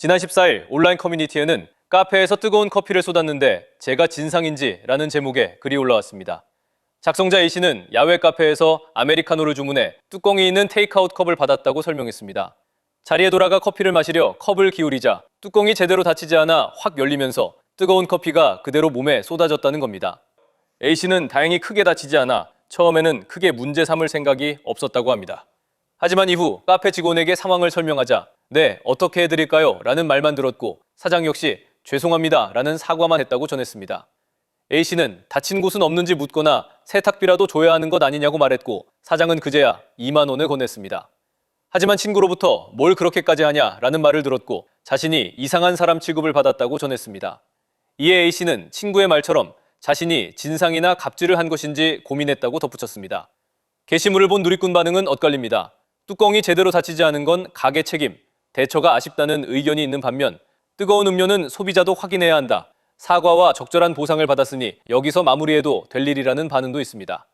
지난 14일 온라인 커뮤니티에는 카페에서 뜨거운 커피를 쏟았는데 제가 진상인지 라는 제목의 글이 올라왔습니다. 작성자 A씨는 야외 카페에서 아메리카노를 주문해 뚜껑이 있는 테이크아웃 컵을 받았다고 설명했습니다. 자리에 돌아가 커피를 마시려 컵을 기울이자 뚜껑이 제대로 닫히지 않아 확 열리면서 뜨거운 커피가 그대로 몸에 쏟아졌다는 겁니다. A씨는 다행히 크게 다치지 않아 처음에는 크게 문제 삼을 생각이 없었다고 합니다. 하지만 이후 카페 직원에게 상황을 설명하자 네, 어떻게 해드릴까요? 라는 말만 들었고 사장 역시 죄송합니다. 라는 사과만 했다고 전했습니다. A씨는 다친 곳은 없는지 묻거나 세탁비라도 줘야 하는 것 아니냐고 말했고 사장은 그제야 2만 원을 건넸습니다. 하지만 친구로부터 뭘 그렇게까지 하냐 라는 말을 들었고 자신이 이상한 사람 취급을 받았다고 전했습니다. 이에 A씨는 친구의 말처럼 자신이 진상이나 갑질을 한 것인지 고민했다고 덧붙였습니다. 게시물을 본 누리꾼 반응은 엇갈립니다. 뚜껑이 제대로 닫히지 않은 건 가게 책임, 대처가 아쉽다는 의견이 있는 반면 뜨거운 음료는 소비자도 확인해야 한다. 사과와 적절한 보상을 받았으니 여기서 마무리해도 될 일이라는 반응도 있습니다.